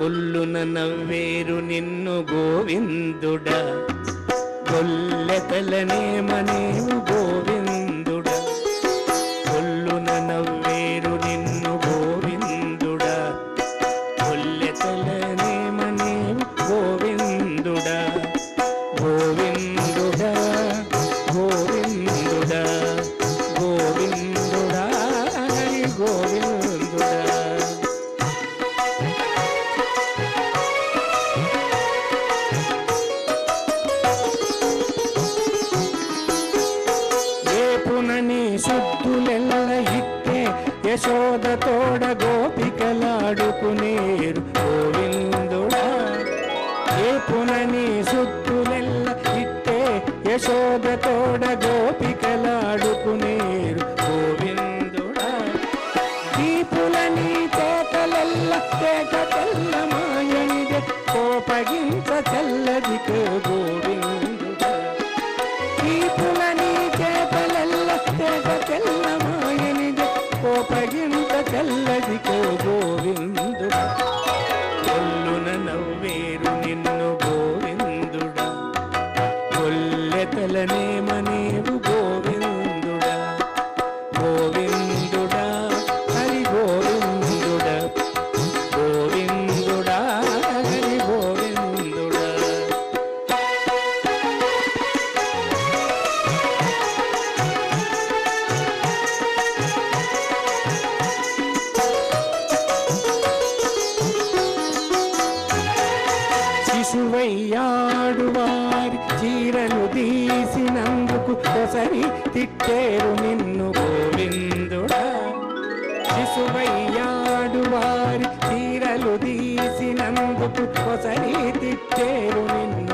కొల్లున నవ్వేరు నిన్ను గోవిందుడా. కొల్లెతలనే దీపులని తేటలెల్ల తేట తెల్ల మాయనిదే కోపగించ తెల్లదిక గోవిందుడా దీపులని చేపలెల్ల తెగ తెల్ల మాయనిది కోపగింత తెల్లది కో గోవిందుడా కొల్లున నవ్వేరు నిన్ను గోవిందుడా. కొల్లెతలనే శిశువయ్యాడు వారి చీరలు తీసినందుకు ఒకసారి తిట్టేరు నిన్ను గోవిందుడా. శిశువయ్యాడు వారి చీరలు తీసినందుకు ఒకసారి తిట్టేరు నిన్ను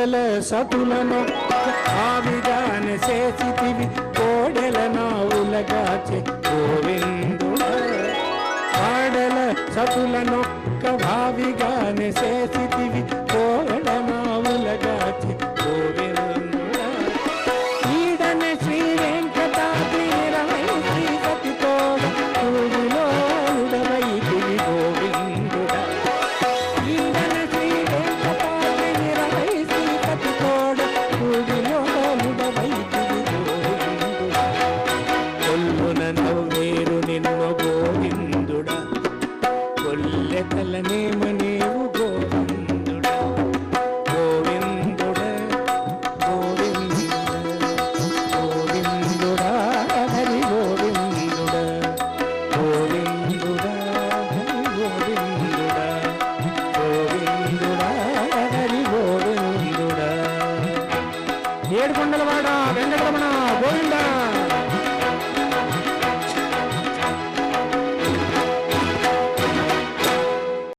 కోడెల సతులను ఆవిగానే చేసితివి. కోడెల నావులగాచె గోవిందుడా వాడల సతులనొక్క భావిగానే చేసి కొల్లెతలనే